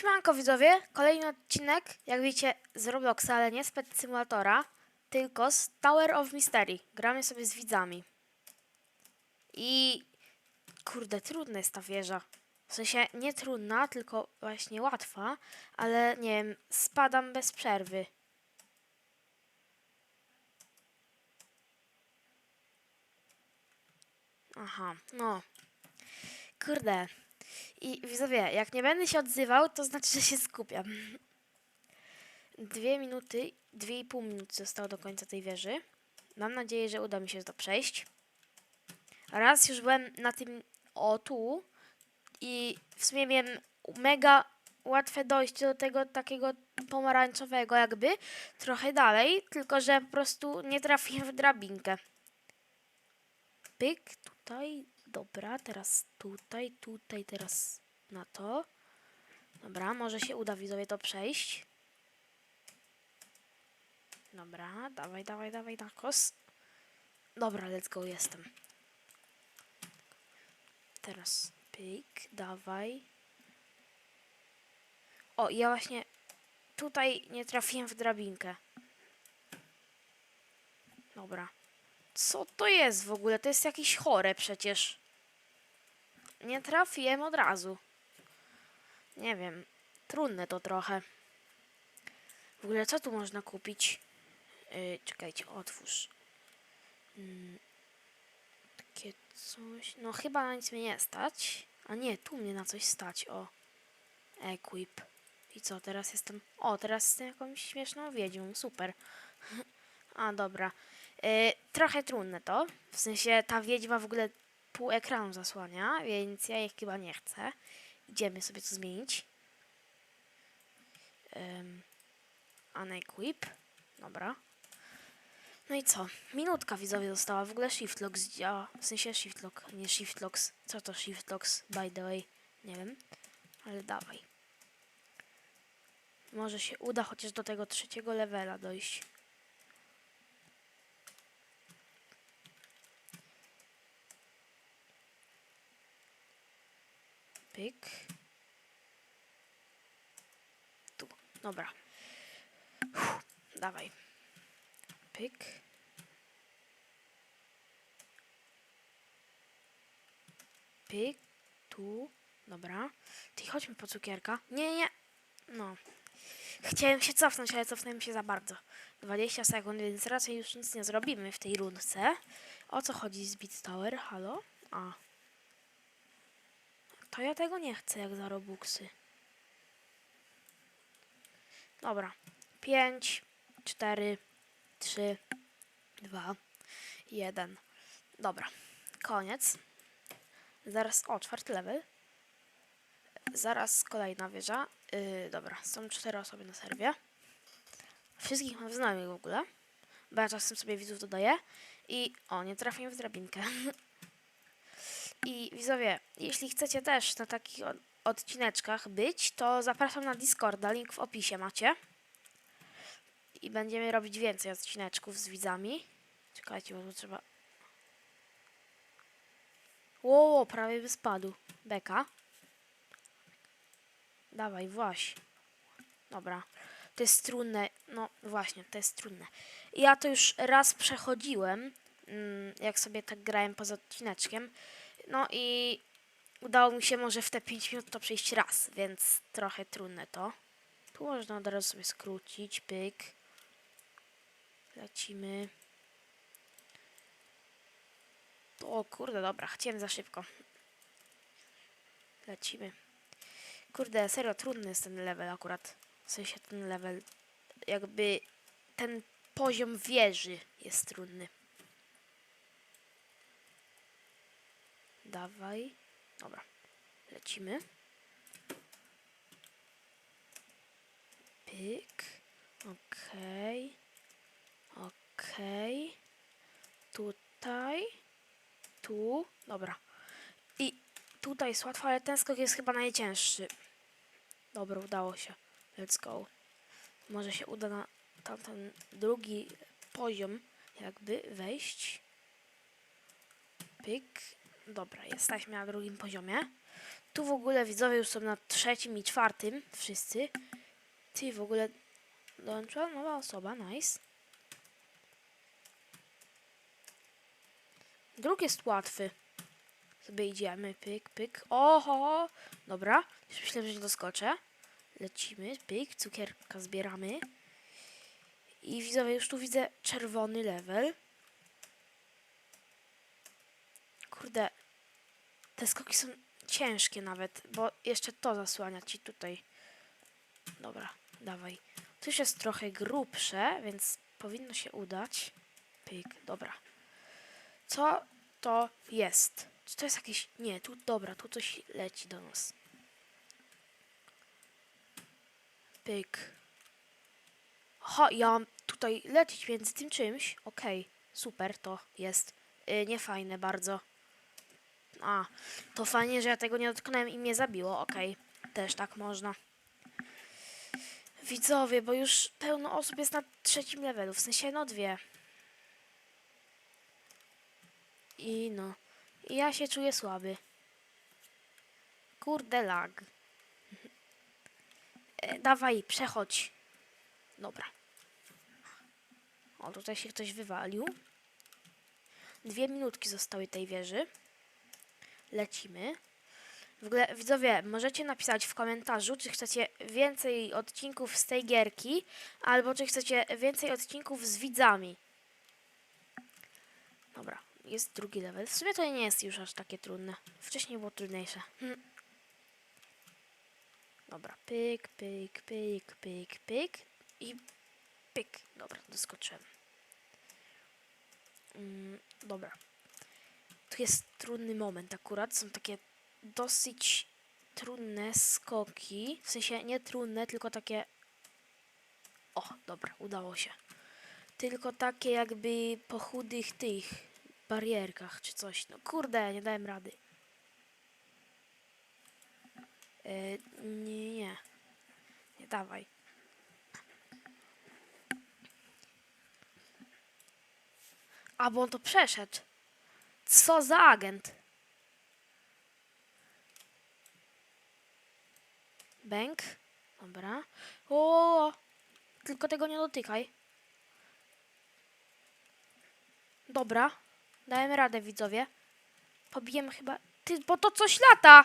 Siemanko widzowie, kolejny odcinek, jak widzicie, z Robloxa, ale nie z Pet Simulatora, tylko z Tower of Mystery. Gramy sobie z widzami. I kurde, trudna jest ta wieża. W sensie nie trudna, tylko właśnie łatwa, ale nie wiem, spadam bez przerwy. Aha, no. Kurde. I widzowie, jak nie będę się odzywał, to znaczy, że się skupiam. Dwie minuty, dwie i pół minuty zostało do końca tej wieży. Mam nadzieję, że uda mi się to przejść. Raz już byłem na tym, o tu i w sumie miałem mega łatwe dojście do tego takiego pomarańczowego jakby, trochę dalej, tylko że po prostu nie trafiłem w drabinkę. Pyk, tutaj, dobra, teraz tutaj, tutaj, teraz na to. Dobra, może się uda widzowie to przejść. Dobra, dawaj, dawaj, dawaj na kos. Dobra, let's go, jestem. Teraz pyk, dawaj. O, ja właśnie tutaj nie trafiłem w drabinkę. Dobra. Co to jest w ogóle? To jest jakieś chore przecież. Nie trafiłem od razu. Nie wiem. Trudne to trochę. W ogóle co tu można kupić? Yy, czekajcie, otwórz. Mm, takie coś. No chyba na nic mnie nie stać. A nie, tu mnie na coś stać. O. Equip. I co, teraz jestem... O, teraz jestem jakąś śmieszną wiedźmą. Super. A, dobra. Y, trochę trudne to. W sensie ta wiedźma w ogóle pół ekranu zasłania, więc ja jej chyba nie chcę. Idziemy sobie to zmienić. Um, unequip. Dobra. No i co? Minutka widzowie została. W ogóle shift lock działa. W sensie shift lock, nie shift locks. Co to shift locks, by the way? Nie wiem. Ale dawaj. Może się uda chociaż do tego trzeciego levela dojść. Pyk. Tu. Dobra. Uff, dawaj. Pyk. Pyk. Tu. Dobra. Ty chodźmy po cukierka. Nie, nie. No. Chciałem się cofnąć, ale cofnąłem się za bardzo. 20 sekund, więc raczej już nic nie zrobimy w tej rundce. O co chodzi z Beat Tower? Halo? A. To ja tego nie chcę jak za robuxy. Dobra. 5, 4, 3, 2, 1. Dobra. Koniec. Zaraz, o, czwarty level. Zaraz kolejna wieża. Yy, dobra, są cztery osoby na serwie. Wszystkich mam znajomych w ogóle. Bo ja czasem sobie widzów dodaję. I o, nie trafiłem w drabinkę. I widzowie, jeśli chcecie też na takich od- odcineczkach być, to zapraszam na Discorda, link w opisie macie. I będziemy robić więcej odcineczków z widzami. Czekajcie, bo tu trzeba... Ło, prawie by spadł. Beka. Dawaj, właś. Dobra. To jest trudne. No właśnie, to jest trudne. Ja to już raz przechodziłem, mm, jak sobie tak grałem poza odcineczkiem. No i udało mi się może w te 5 minut to przejść raz, więc trochę trudne to. Tu można od razu sobie skrócić, pyk. Lecimy. O kurde, dobra, chciałem za szybko. Lecimy. Kurde, serio, trudny jest ten level akurat. W sensie ten level, jakby ten poziom wieży jest trudny. Dawaj. Dobra. Lecimy. Pyk. Okej. Okej. Tutaj. Tu. Dobra. I tutaj jest łatwo, ale ten skok jest chyba najcięższy. Dobra, udało się. Let's go. Może się uda na tamten drugi poziom jakby wejść. Pyk. Dobra, jesteśmy na drugim poziomie. Tu w ogóle widzowie już są na trzecim i czwartym. Wszyscy. Ty w ogóle dołączyła nowa osoba. Nice. Druk jest łatwy. Sobie idziemy. Pyk, pyk. Oho! Dobra. Już myślałem, że doskoczę. Lecimy. Pyk. Cukierka zbieramy. I widzowie, już tu widzę czerwony level. Kurde, te skoki są ciężkie nawet, bo jeszcze to zasłania ci tutaj. Dobra, dawaj. To już jest trochę grubsze, więc powinno się udać. Pyk, dobra. Co to jest? Czy to jest jakieś... Nie, tu, dobra, tu coś leci do nas. Pyk. Aha, ja mam tutaj lecieć między tym czymś. Okej, super to jest. Yy, niefajne bardzo. A, to fajnie, że ja tego nie dotknąłem i mnie zabiło. Okej, też tak można. Widzowie, bo już pełno osób jest na trzecim levelu, w sensie no dwie. I no, ja się czuję słaby. Kurde lag. E, dawaj, przechodź. Dobra. O, tutaj się ktoś wywalił. Dwie minutki zostały tej wieży. Lecimy. W ogóle, widzowie, możecie napisać w komentarzu, czy chcecie więcej odcinków z tej gierki, albo czy chcecie więcej odcinków z widzami. Dobra, jest drugi level. W sumie to nie jest już aż takie trudne. Wcześniej było trudniejsze. Hm. Dobra, pyk, pyk, pyk, pyk, pyk i pyk. Dobra, doskoczyłem. Mm, dobra. Tu jest trudny moment akurat. Są takie dosyć trudne skoki. W sensie nie trudne, tylko takie. O, dobra, udało się. Tylko takie jakby po chudych tych barierkach czy coś. No kurde, nie dałem rady. E, nie, nie. Nie dawaj. A bo on to przeszedł. Co za agent? Bęk. Dobra. O, tylko tego nie dotykaj. Dobra. Dałem radę, widzowie. Pobijemy chyba... Ty, bo to coś lata!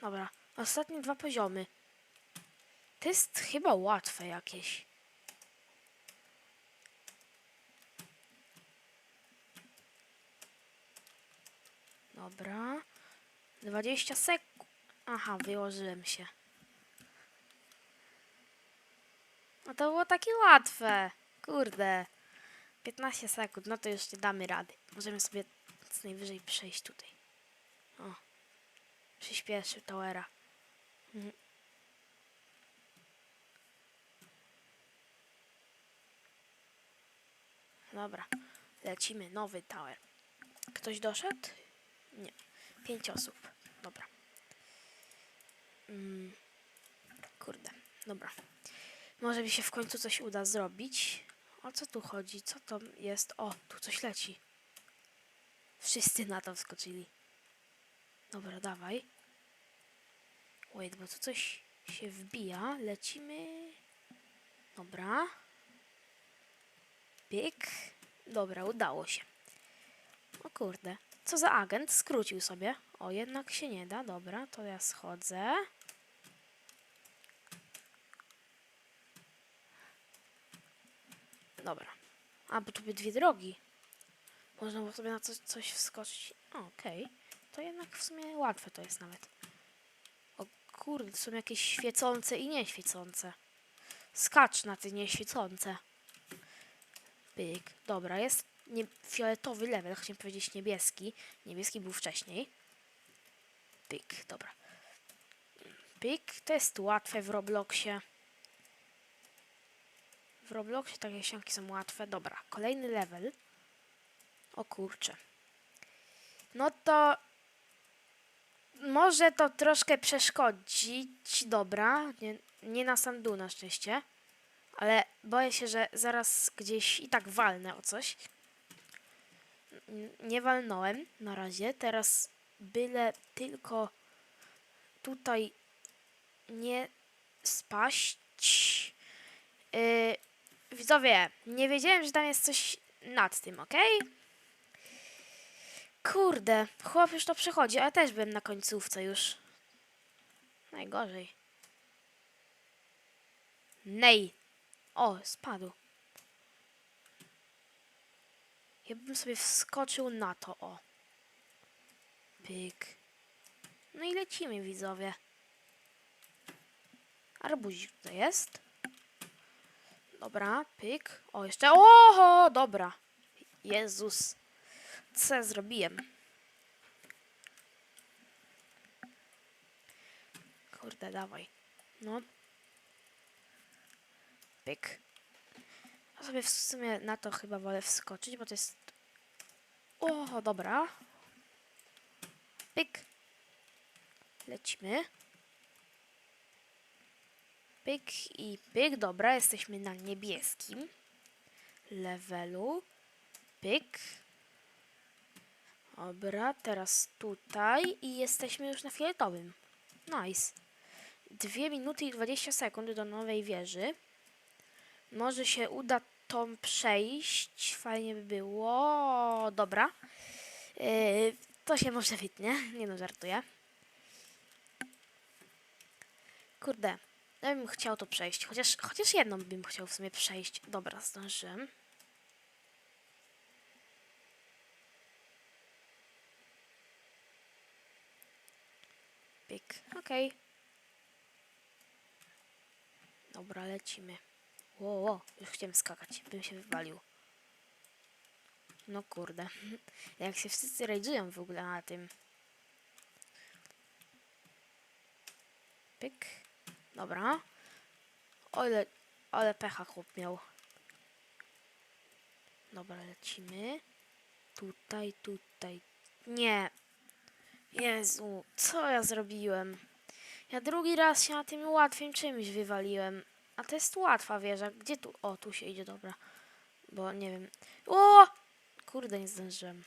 Dobra. Ostatnie dwa poziomy. To jest chyba łatwe jakieś. Dobra. 20 sekund. Aha, wyłożyłem się. No to było takie łatwe. Kurde. 15 sekund, no to już nie damy rady. Możemy sobie co najwyżej przejść tutaj. O. Przyspieszy towera. Mhm. Dobra. Lecimy. Nowy tower. Ktoś doszedł? Nie. Pięć osób. Dobra. Mm. Kurde. Dobra. Może mi się w końcu coś uda zrobić. O co tu chodzi? Co to jest? O, tu coś leci. Wszyscy na to wskoczyli. Dobra, dawaj. Wait, bo tu coś się wbija. Lecimy. Dobra. Pyk. Dobra, udało się. O kurde. Co za agent? Skrócił sobie. O, jednak się nie da. Dobra, to ja schodzę. Dobra. A, bo tu były dwie drogi. Można było sobie na coś, coś wskoczyć. Okej. To jednak w sumie łatwe to jest nawet. O kurde, to są jakieś świecące i nieświecące. Skacz na te nieświecące. Pyk. Dobra, jest nie, fioletowy level, chciałem powiedzieć niebieski. Niebieski był wcześniej. Pyk, dobra. Pyk, to jest łatwe w Robloxie. W Robloxie takie ścianki są łatwe. Dobra, kolejny level. O kurczę. No to może to troszkę przeszkodzić. Dobra, nie, nie na sam na szczęście. Ale boję się, że zaraz gdzieś i tak walnę o coś. Nie walnąłem na razie. Teraz byle tylko tutaj nie spaść. Yy, widzowie, nie wiedziałem, że tam jest coś nad tym, ok? Kurde, chłop już to przechodzi, a ja też byłem na końcówce już. Najgorzej. Nej. O, spadł. Ja bym sobie wskoczył na to, o. Pyk. No i lecimy, widzowie. Arbuzik tutaj jest. Dobra, pyk. O, jeszcze. Oho, dobra. Jezus. Co ja zrobiłem? Kurde, dawaj. No. Pyk. Ja sobie w sumie na to chyba wolę wskoczyć, bo to jest... O, dobra. Pyk. Lecimy. Pyk i pyk. Dobra, jesteśmy na niebieskim levelu. Pyk. Dobra, teraz tutaj i jesteśmy już na fioletowym. Nice. 2 minuty i 20 sekund do nowej wieży. Może się uda tą przejść. Fajnie by było. Dobra. Yy, to się może wytnie. Nie no, żartuję. Kurde. Ja bym chciał to przejść. Chociaż, chociaż jedną bym chciał w sumie przejść. Dobra, zdążyłem. Pyk. Okej. Dobra, lecimy. Ło, ło, już chciałem skakać, bym się wywalił. No kurde. Jak się wszyscy rajdżują w ogóle na tym. Pyk. Dobra. Ole, ale pecha chłop miał. Dobra, lecimy. Tutaj, tutaj. Nie. Jezu, co ja zrobiłem? Ja drugi raz się na tym łatwym czymś wywaliłem. A to jest łatwa wieża. Gdzie tu? O, tu się idzie, dobra. Bo nie wiem. O! Kurde, nie zdążyłem.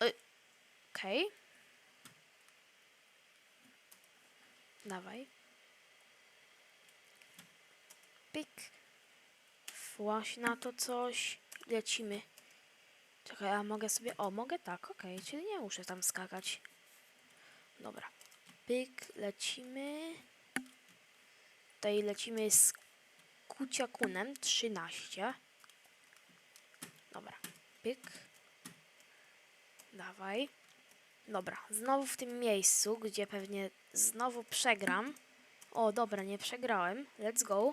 Oj. Okej. Dawaj. Pik. Właś na to coś. Lecimy. Czekaj, a mogę sobie... O, mogę tak, okej, czyli nie muszę tam skakać. Dobra. Pyk, lecimy. Tutaj lecimy z Kuciakunem 13. Dobra. Pyk. Dawaj. Dobra, znowu w tym miejscu, gdzie pewnie znowu przegram. O, dobra, nie przegrałem. Let's go.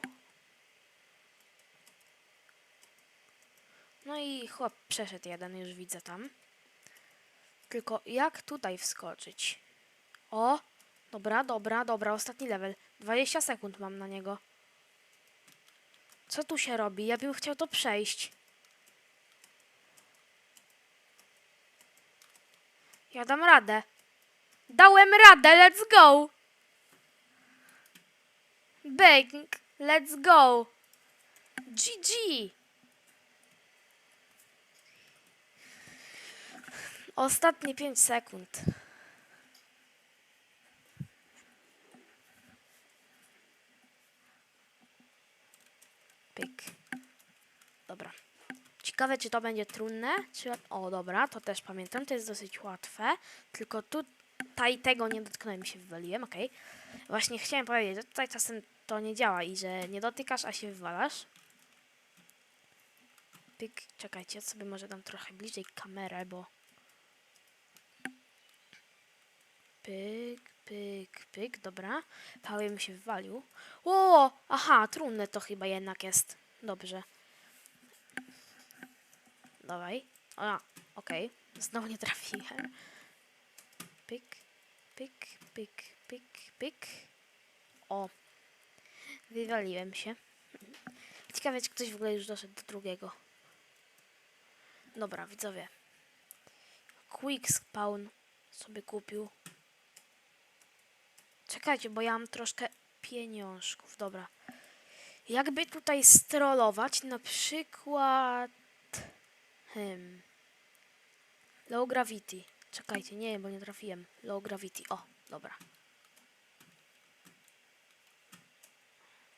No i chłop przeszedł jeden, już widzę tam. Tylko jak tutaj wskoczyć? O, dobra, dobra, dobra, ostatni level. 20 sekund mam na niego. Co tu się robi? Ja bym chciał to przejść. Ja dam radę. Dałem radę, let's go! Bang, let's go! GG! Ostatnie 5 sekund. Pyk. Dobra. Ciekawe, czy to będzie trudne, czy... O, dobra, to też pamiętam, to jest dosyć łatwe. Tylko tutaj tego nie dotknąłem i się wywaliłem, okej. Właśnie chciałem powiedzieć, że tutaj czasem to nie działa i że nie dotykasz, a się wywalasz. Pyk, czekajcie, sobie może dam trochę bliżej kamerę, bo... Pyk, pyk, pyk, dobra. Paweł mi się wywalił. O, aha, trudne to chyba jednak jest. Dobrze. Dawaj. A, okej. Znowu nie trafiłem. Pyk, pyk, pyk, pyk, pyk. O. Wywaliłem się. Ciekawe, czy ktoś w ogóle już doszedł do drugiego. Dobra, widzowie. Quick spawn sobie kupił. Czekajcie, bo ja mam troszkę pieniążków. Dobra. Jakby tutaj strollować, na przykład... Hmm. Low gravity. Czekajcie, nie, bo nie trafiłem. Low gravity. O, dobra.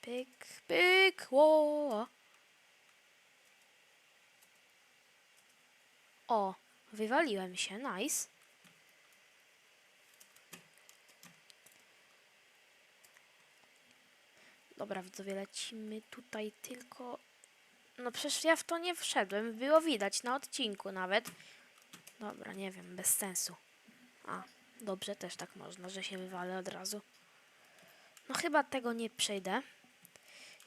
Pyk, pyk, ło. O, wywaliłem się, nice. Dobra, widzowie, lecimy tutaj tylko... No przecież ja w to nie wszedłem, było widać na odcinku nawet. Dobra, nie wiem, bez sensu. A, dobrze, też tak można, że się wywalę od razu. No chyba tego nie przejdę.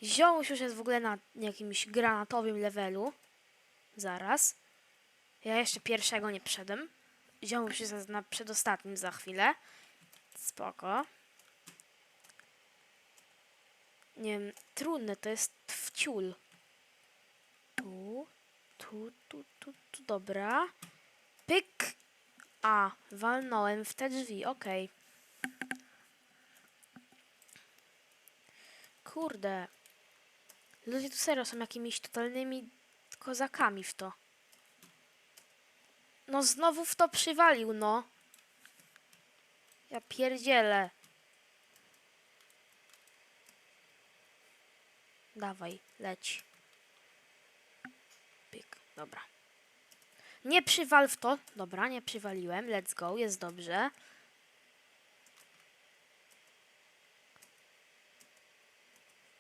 Ziomuś już jest w ogóle na jakimś granatowym levelu. Zaraz. Ja jeszcze pierwszego nie przedem. Ziomuś jest na przedostatnim za chwilę. Spoko. Nie wiem, trudne to jest wciul. Tu, tu, tu, tu, tu, dobra. Pyk. A, walnąłem w te drzwi, okej. Kurde. Ludzie tu serio są jakimiś totalnymi kozakami w to. No znowu w to przywalił, no. Ja pierdzielę. Dawaj, leć. Pyk, dobra. Nie przywal w to. Dobra, nie przywaliłem. Let's go, jest dobrze.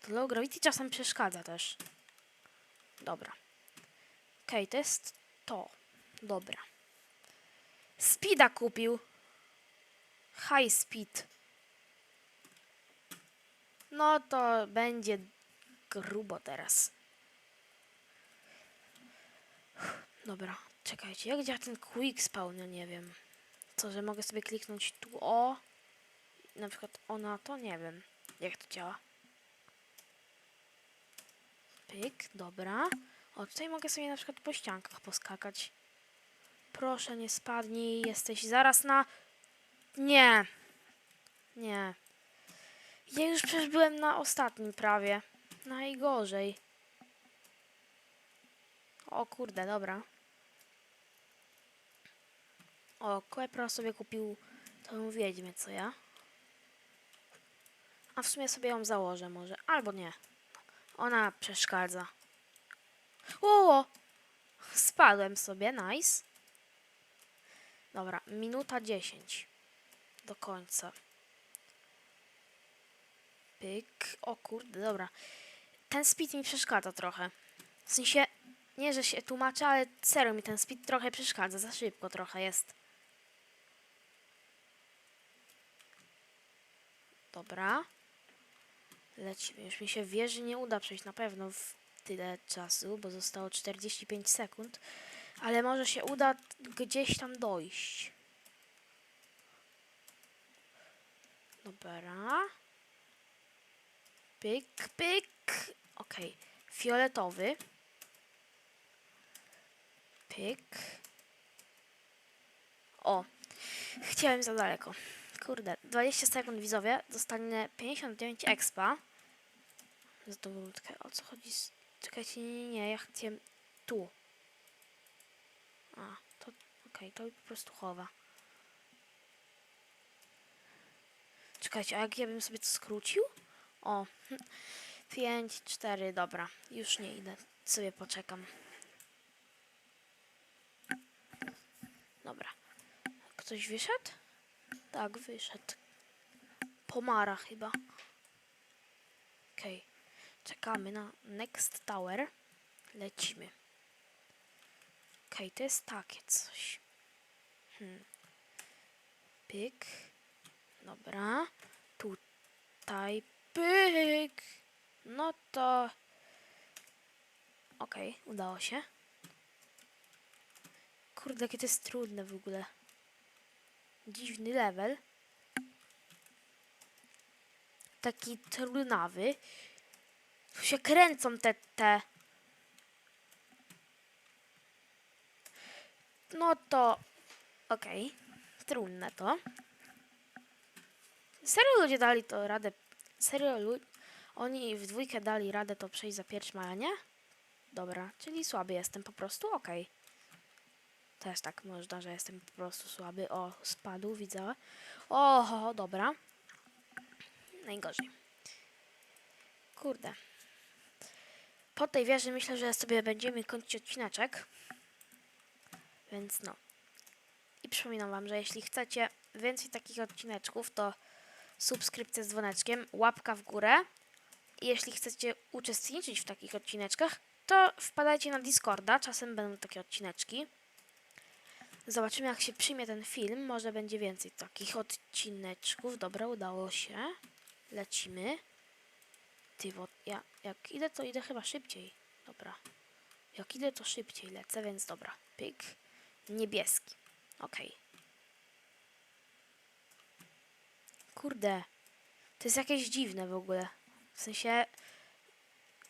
To low gravity czasem przeszkadza też. Dobra. Okej, to jest to. Dobra. Speeda kupił. High speed. No to będzie grubo teraz. Dobra, czekajcie, jak działa ten quick spawn? Ja nie wiem. Co, że mogę sobie kliknąć tu o, na przykład o na to? Nie wiem, jak to działa. Pyk, dobra. O, tutaj mogę sobie na przykład po ściankach poskakać. Proszę, nie spadnij, jesteś zaraz na... Nie. Nie. Ja już przecież byłem na ostatnim prawie. Najgorzej. O kurde, dobra. O, Quepro sobie kupił tą wiedźmę, co ja. A w sumie sobie ją założę może. Albo nie. Ona przeszkadza. O! Spadłem sobie, nice. Dobra, minuta 10. Do końca. Pyk. O kurde, dobra. Ten speed mi przeszkadza trochę. W sensie, nie że się tłumaczę, ale serio mi ten speed trochę przeszkadza. Za szybko trochę jest. Dobra. Lecimy. Już mi się wierzy, nie uda przejść na pewno w tyle czasu, bo zostało 45 sekund. Ale może się uda gdzieś tam dojść. Dobra. Pyk, pyk. Okej. Fioletowy. Pyk. O. Chciałem za daleko. Kurde. 20 sekund widzowie. Dostanę 59 expa. Zdobudkę. O co chodzi? Czekajcie, nie, nie, nie. Ja chciałem tu. A, to okej, to po prostu chowa. Czekajcie, a jak ja bym sobie to skrócił? O, 5, 4, dobra. Już nie idę. Sobie poczekam. Dobra. Ktoś wyszedł? Tak, wyszedł. Pomara chyba. Okej. Czekamy na next tower. Lecimy. Okej, to jest takie coś. Hmm. Pyk. Dobra. Tutaj pyk. No to... Okej, udało się. Kurde, jakie to jest trudne w ogóle. Dziwny level. Taki trudnawy. Tu się kręcą te, te... No to... Okej. Trudne to. Serio ludzie dali to radę. Serio lu- Oni w dwójkę dali radę to przejść za pierwszym, ale nie? Dobra, czyli słaby jestem po prostu, okej. Też tak można, że jestem po prostu słaby. O, spadł, widzę. Oho, dobra. Najgorzej. Kurde. Po tej wieży myślę, że sobie będziemy kończyć odcineczek. Więc no. I przypominam wam, że jeśli chcecie więcej takich odcineczków, to subskrypcja z dzwoneczkiem, łapka w górę. Jeśli chcecie uczestniczyć w takich odcineczkach, to wpadajcie na Discorda, czasem będą takie odcineczki. Zobaczymy jak się przyjmie ten film, może będzie więcej takich odcineczków. Dobra, udało się. Lecimy. Ty, bo ja jak idę, to idę chyba szybciej. Dobra. Jak idę, to szybciej lecę, więc dobra. Pyk. Niebieski. Okej. Kurde. To jest jakieś dziwne w ogóle. W sensie...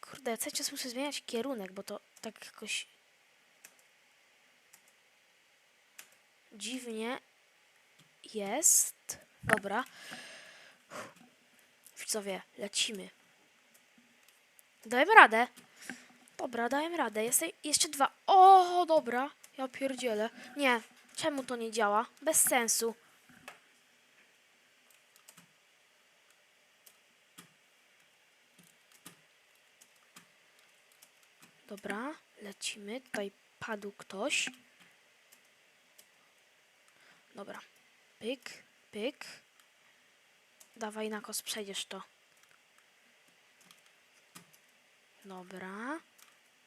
Kurde, cały czas muszę zmieniać kierunek, bo to tak jakoś... Dziwnie jest. Dobra. Widzowie, lecimy. Dajemy radę. Dobra, dałem radę. Jest jeszcze dwa. O, dobra. Ja pierdzielę. Nie. Czemu to nie działa? Bez sensu. Dobra, lecimy. Tutaj padł ktoś. Dobra. Pyk, pyk. Dawaj na kos, przejdziesz to. Dobra.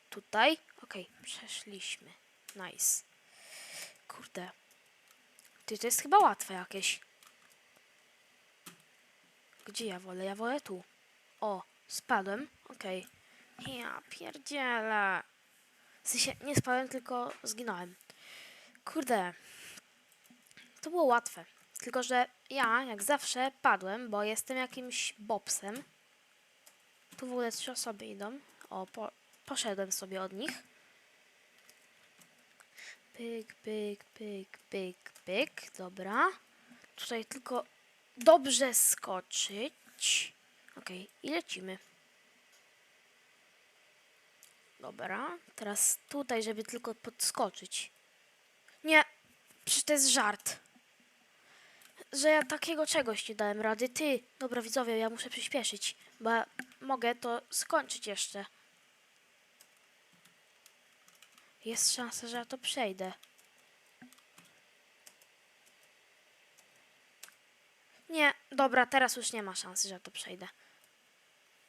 Tutaj. Okej, przeszliśmy. Nice. Kurde. Ty, to jest chyba łatwe jakieś. Gdzie ja wolę? Ja wolę tu. O, spadłem. Okej. Ja pierdzielę. W sensie, nie spadłem, tylko zginąłem. Kurde. To było łatwe. Tylko, że ja, jak zawsze, padłem, bo jestem jakimś bobsem. Tu w ogóle trzy osoby idą. O, po, poszedłem sobie od nich. Pyk, pyk, pyk, pyk, pyk. Dobra. Tutaj tylko dobrze skoczyć. Okej, i lecimy. Dobra, teraz tutaj, żeby tylko podskoczyć. Nie, przecież to jest żart. Że ja takiego czegoś nie dałem rady. Ty, dobra widzowie, ja muszę przyspieszyć, bo mogę to skończyć jeszcze. Jest szansa, że ja to przejdę. Nie, dobra, teraz już nie ma szansy, że ja to przejdę.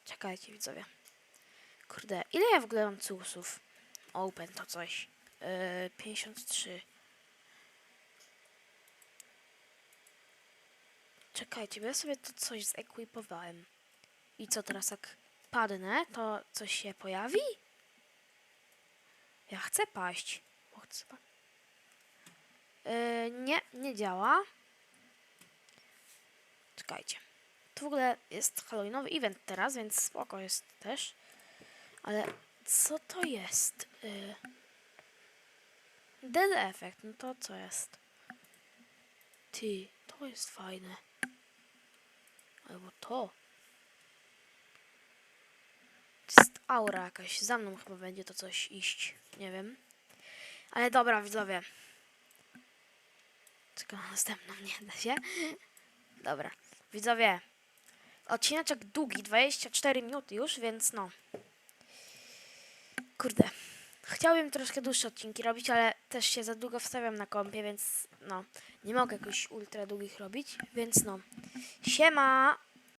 Czekajcie, widzowie. Kurde, ile ja w ogóle mam cusów? Open to coś. Yy, 53. Czekajcie, bo ja sobie to coś zekwipowałem. I co teraz jak padnę, to coś się pojawi? Ja chcę paść. O, chcę pa- Yy, nie, nie działa. Czekajcie. To w ogóle jest halloweenowy event teraz, więc spoko jest też. Ale co to jest? Yy... Dead Effect, no to co jest? Ty, to jest fajne. Albo to. To jest aura jakaś. Za mną chyba będzie to coś iść. Nie wiem. Ale dobra, widzowie. Na następną, nie da się. Dobra. Widzowie. Odcineczek długi, 24 minuty już, więc no. Kurde. Chciałbym troszkę dłuższe odcinki robić, ale też się za długo wstawiam na kompie, więc no. Nie mogę jakoś ultra długich robić, więc no. Siema!